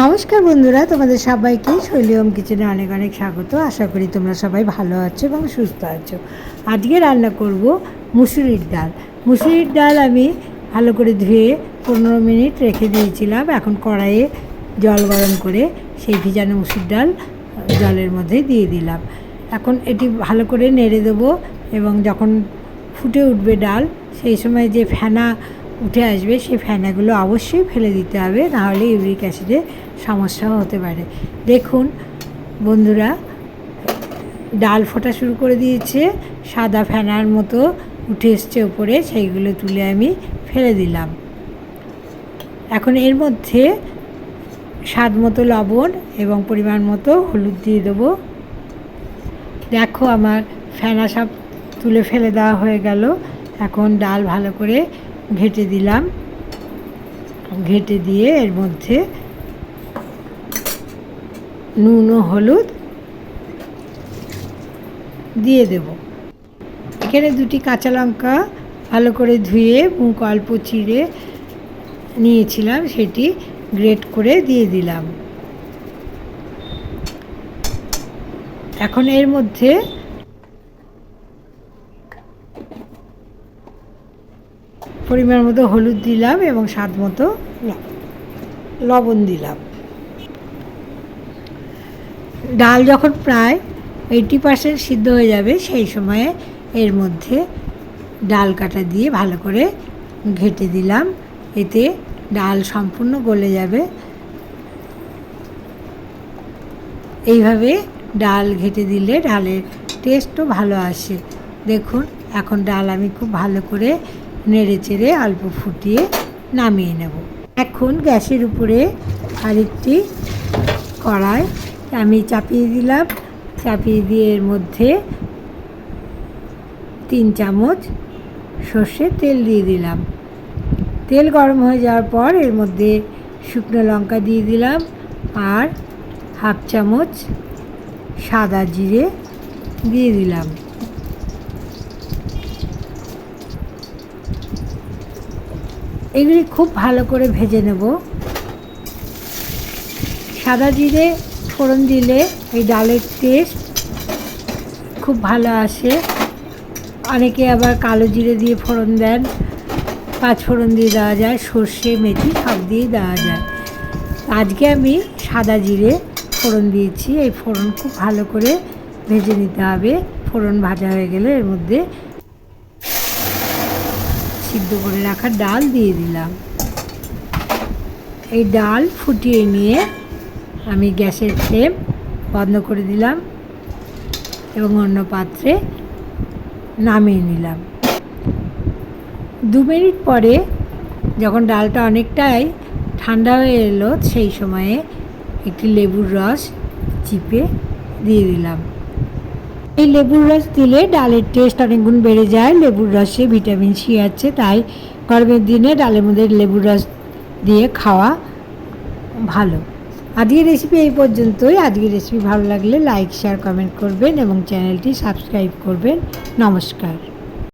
নমস্কার বন্ধুরা, তোমাদের সবাইকে শৈলিয়ম কিচেনে অনেক অনেক স্বাগত। আশা করি তোমরা সবাই ভালো আছো এবং সুস্থ আছো। আজকে রান্না করব মুসুরির ডাল। মুসুরির ডাল আমি ভালো করে ধুয়ে পনেরো মিনিট রেখে দিয়েছিলাম। এখন কড়াইয়ে জল গরম করে সেই ভিজানো মুসুর ডাল জলের মধ্যে দিয়ে দিলাম। এখন এটি ভালো করে নেড়ে দেবো এবং যখন ফুটে উঠবে ডাল, সেই সময় যে ফেনা উঠে আসবে, সেই ফেনাগুলো অবশ্যই ফেলে দিতে হবে, নাহলে ইউরিক অ্যাসিডে সমস্যা হতে পারে। দেখুন বন্ধুরা, ডাল ফোটা শুরু করে দিয়েছে, সাদা ফেনার মতো উঠে এসছে ওপরে, সেইগুলো তুলে আমি ফেলে দিলাম। এখন এর মধ্যে স্বাদ মতো লবণ এবং পরিমাণ মতো হলুদ দিয়ে দেবো। দেখো আমার ফেনা সব তুলে ফেলে দেওয়া হয়ে গেল। এখন ডাল ভালো করে ঘেটে দিলাম। ঘেটে দিয়ে এর মধ্যে নুন ও হলুদ দিয়ে দেব। এখানে দুটি কাঁচা লঙ্কা ভালো করে ধুয়ে মুখ অল্প চিড়ে নিয়েছিলাম, সেটি গ্রেট করে দিয়ে দিলাম। এখন এর মধ্যে পরিমাণ মতো হলুদ দিলাম এবং স্বাদ মতো লবণ দিলাম। ডাল যখন প্রায় এইটি পার্সেন্ট সিদ্ধ হয়ে যাবে সেই সময়ে এর মধ্যে ডাল কাটা দিয়ে ভালো করে ঘেটে দিলাম। এতে ডাল সম্পূর্ণ গলে যাবে। এইভাবে ডাল ঘেটে দিলে ডালের টেস্টও ভালো আসে। দেখুন এখন ডাল আমি খুব ভালো করে নেড়ে চেড়ে অল্প ফুটিয়ে নামিয়ে নেব। এখন গ্যাসের উপরে আরেকটি কড়াই আমি চাপিয়ে দিলাম। চাপিয়ে দিয়ে এর মধ্যে তিন চামচ সর্ষে তেল দিয়ে দিলাম। তেল গরম হয়ে যাওয়ার পর এর মধ্যে শুকনো লঙ্কা দিয়ে দিলাম আর হাফ চামচ সাদা জিরে দিয়ে দিলাম। এগুলি খুব ভালো করে ভেজে নেব। সাদা জিরে, ফোড়ন দিলে এই ডালের টেস্ট খুব ভালো আসে। অনেকে আবার কালো জিরে দিয়ে ফোড়ন দেন, পাঁচ ফোড়ন দিয়ে দেওয়া যায়, সর্ষে, মেথি সব দিয়ে দেওয়া যায়। আজকে আমি সাদা জিরে ফোড়ন দিয়েছি, এই ফোড়ন খুব ভালো করে ভেজে নিতে হবে। ফোড়ন ভাজা হয়ে গেলে এর মধ্যে সিদ্ধ করে রাখা ডাল দিয়ে দিলাম। এই ডাল ফুটিয়ে নিয়ে আমি গ্যাসের ফ্লেম বন্ধ করে দিলাম এবং অন্য পাত্রে নামিয়ে নিলাম। দু মিনিট পরে যখন ডালটা অনেকটাই ঠান্ডা হয়ে এলো, সেই সময়ে একটি লেবুর রস চিপে দিয়ে দিলাম। এই লেবুর রস দিলে ডালের টেস্ট অনেক গুণ বেড়ে যায়। লেবুর রসে ভিটামিন সি আছে, তাই গরমের দিনে ডালের মধ্যে লেবুর রস দিয়ে খাওয়া ভালো। আজকের রেসিপি এই পর্যন্তই। আজকের রেসিপি ভালো লাগলে লাইক শেয়ার কমেন্ট করবেন এবং চ্যানেলটি সাবস্ক্রাইব করবেন। নমস্কার।